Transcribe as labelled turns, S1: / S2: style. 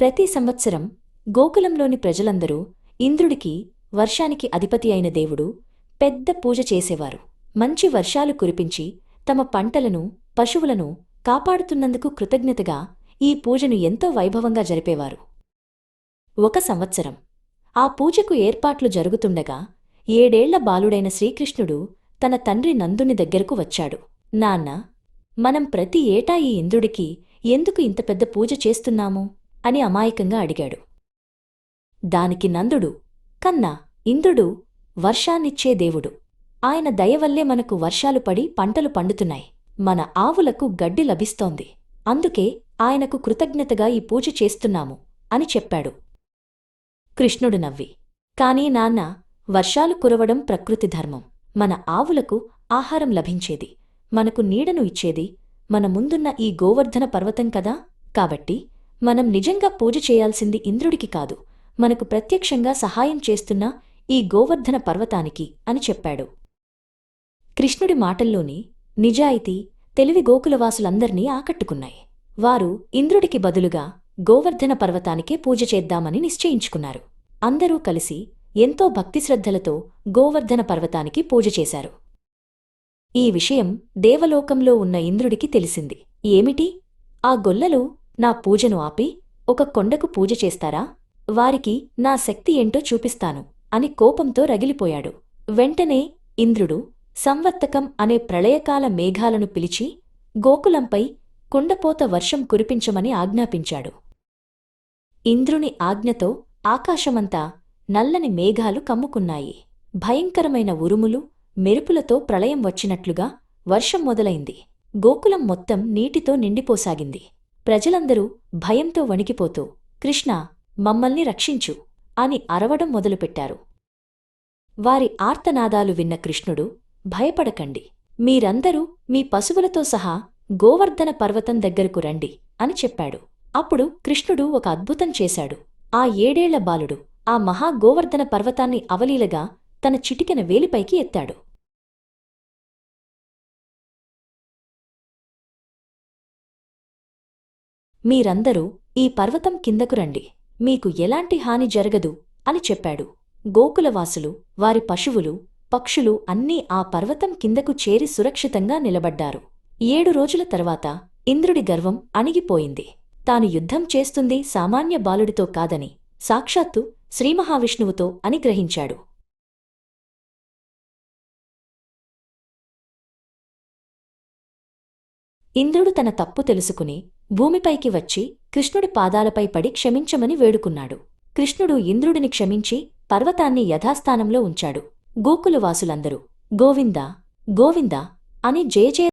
S1: ప్రతి సంవత్సరం గోకులంలోని ప్రజలందరూ ఇంద్రుడికి వర్షానికి అధిపతి అయిన దేవుడు పెద్ద పూజ చేసేవారు. మంచి వర్షాలు కురిపించి తమ పంటలను పశువులను కాపాడుతున్నందుకు కృతజ్ఞతగా ఈ పూజను ఎంతో వైభవంగా జరిపేవారు. ఒక సంవత్సరం ఆ పూజకు ఏర్పాట్లు జరుగుతుండగా ఏడేళ్ళ బాలుడైన శ్రీకృష్ణుడు తన తండ్రి నందుని దగ్గరకు వచ్చాడు. నాన్న మనం ప్రతి ఏటా ఈ ఇంద్రుడికి ఎందుకు ఇంత పెద్ద పూజ చేస్తున్నాము? అని అమాయకంగా అడిగాడు. దానికి నందుడు కన్నా ఇంద్రుడు వర్షాన్నిచ్చే దేవుడు. ఆయన దయవల్లే మనకు వర్షాలు పడి పంటలు పండుతున్నాయి. మన ఆవులకు గడ్డి లభిస్తోంది. అందుకే ఆయనకు కృతజ్ఞతగా ఈ పూజ చేస్తున్నాము అని చెప్పాడు. కృష్ణుడు నవ్వి కాని నాన్న వర్షాలు కురవడం ప్రకృతి ధర్మం. మన ఆవులకు ఆహారం లభించేది. మనకు నీడను ఇచ్చేది. మన ముందున్న ఈ గోవర్ధన పర్వతం కదా కాబట్టి మనం నిజంగా పూజ చేయాల్సింది ఇంద్రుడికి కాదు మనకు ప్రత్యక్షంగా సహాయం చేస్తున్న ఈ గోవర్ధన పర్వతానికి అని చెప్పాడు. కృష్ణుడి మాటల్లోని నిజాయితీ తెలివి గోకులవాసులందర్నీ ఆకట్టుకున్నాయి. వారు ఇంద్రుడికి బదులుగా గోవర్ధన పర్వతానికే పూజ చేద్దామని నిశ్చయించుకున్నారు. అందరూ కలిసి ఎంతో భక్తిశ్రద్ధలతో గోవర్ధన పర్వతానికి పూజ చేశారు. ఈ విషయం దేవలోకంలో ఉన్న ఇంద్రుడికి తెలిసింది. ఏమిటి? ఆ గొల్లలు నా పూజను ఆపి ఒక కొండకు పూజ చేస్తారా? వారికి నా శక్తి ఏంటో చూపిస్తాను అని కోపంతో రగిలిపోయాడు. వెంటనే ఇంద్రుడు సంవత్తకం అనే ప్రళయకాల మేఘాలను పిలిచి గోకులంపై కుండపోత వర్షం కురిపించమని ఆజ్ఞాపించాడు. ఇంద్రుని ఆజ్ఞతో ఆకాశమంతా నల్లని మేఘాలు కమ్ముకున్నాయి. భయంకరమైన ఉరుములు మెరుపులతో ప్రళయం వచ్చినట్లుగా వర్షం మొదలైంది. గోకులం మొత్తం నీటితో నిండిపోసాగింది. ప్రజలందరూ భయంతో వణికిపోతూ కృష్ణ మమ్మల్ని రక్షించు అని అరవడం మొదలుపెట్టారు. వారి ఆర్తనాదాలు విన్న కృష్ణుడు భయపడకండి. మీరందరూ మీ పశువులతో సహా గోవర్ధన పర్వతం దగ్గరకు రండి అని చెప్పాడు. అప్పుడు కృష్ణుడు ఒక అద్భుతం చేశాడు. ఆ ఏడేళ్ళ బాలుడు ఆ మహా గోవర్ధన పర్వతాన్ని అవలీలగా తన చిటికెన వేలిపైకి ఎత్తాడు. మీరందరూ ఈ పర్వతం కిందకు రండి. మీకు ఎలాంటి హాని జరగదు అని చెప్పాడు. గోకులవాసులు వారి పశువులు పక్షులు అన్నీ ఆ పర్వతం కిందకు చేరి సురక్షితంగా నిలబడ్డారు. ఏడు రోజుల తర్వాత ఇంద్రుడి గర్వం అణిగిపోయింది. తాను యుద్ధం చేస్తుంది సామాన్య బాలుడితో కాదని సాక్షాత్తు శ్రీమహావిష్ణువుతో అని గ్రహించాడు. ఇంద్రుడు తన తప్పు తెలుసుకుని భూమిపైకి వచ్చి కృష్ణుడి పాదాలపై పడి క్షమించమని వేడుకున్నాడు. కృష్ణుడు ఇంద్రుడిని క్షమించి పర్వతాన్ని యథాస్థానంలో ఉంచాడు. గోకులవాసులందరూ గోవిందా గోవిందా అని జయజయ